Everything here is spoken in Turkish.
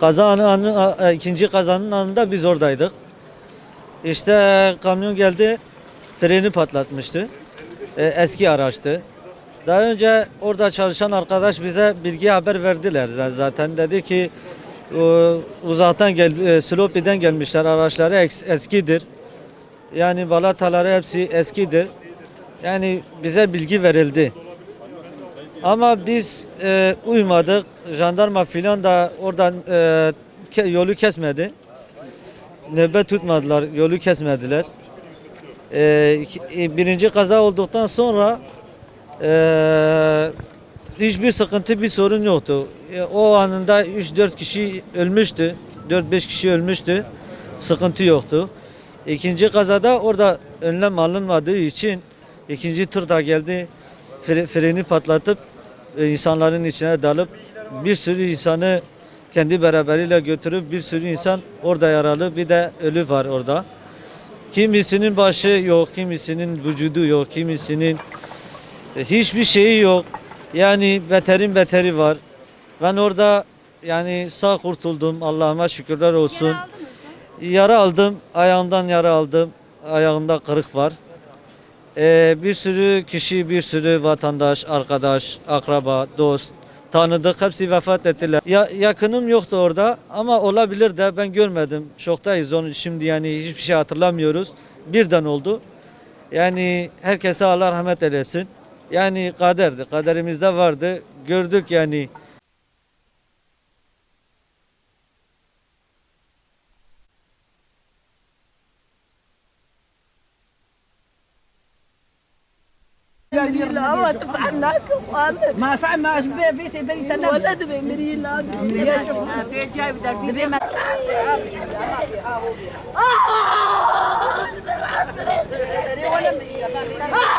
Kazanın anı, a- ikinci kazanın anında biz oradaydık. İşte kamyon geldi, freni patlatmıştı. E, eski araçtı. Daha önce orada çalışan arkadaş bize bilgi haber verdiler zaten. Dedi ki uzaktan gel, e, Slopi'den gelmişler araçları eskidir. Yani balataları hepsi eskidir. Yani bize bilgi verildi. Ama biz e, uymadık. Jandarma filan da oradan e, ke- yolu kesmedi. Nöbet tutmadılar, yolu kesmediler. E, e, birinci kaza olduktan sonra e, hiçbir sıkıntı, bir sorun yoktu. E, o anında 3-4 kişi ölmüştü. 4-5 kişi ölmüştü. Sıkıntı yoktu. İkinci kazada orada önlem alınmadığı için ikinci tur da geldi. Fre- freni patlatıp e, insanların içine dalıp bir sürü insanı kendi beraberiyle götürüp bir sürü insan orada yaralı bir de ölü var orada. Kimisinin başı yok, kimisinin vücudu yok, kimisinin hiçbir şeyi yok. Yani beterin beteri var. Ben orada yani sağ kurtuldum. Allah'ıma şükürler olsun. Yara aldım. Ayağımdan yara aldım. Ayağımda kırık var. Ee, bir sürü kişi, bir sürü vatandaş, arkadaş, akraba, dost tanıdık. Hepsi vefat ettiler. Ya, yakınım yoktu orada ama olabilir de ben görmedim. Şoktayız onu şimdi yani hiçbir şey hatırlamıyoruz. Birden oldu. Yani herkese Allah rahmet eylesin Yani kaderdi. Kaderimizde vardı. Gördük yani. مريلا ما تفعلناك وقالت ما فعل ما شبه في سيدي تنبه ولد بمريلا جايب دارتي آه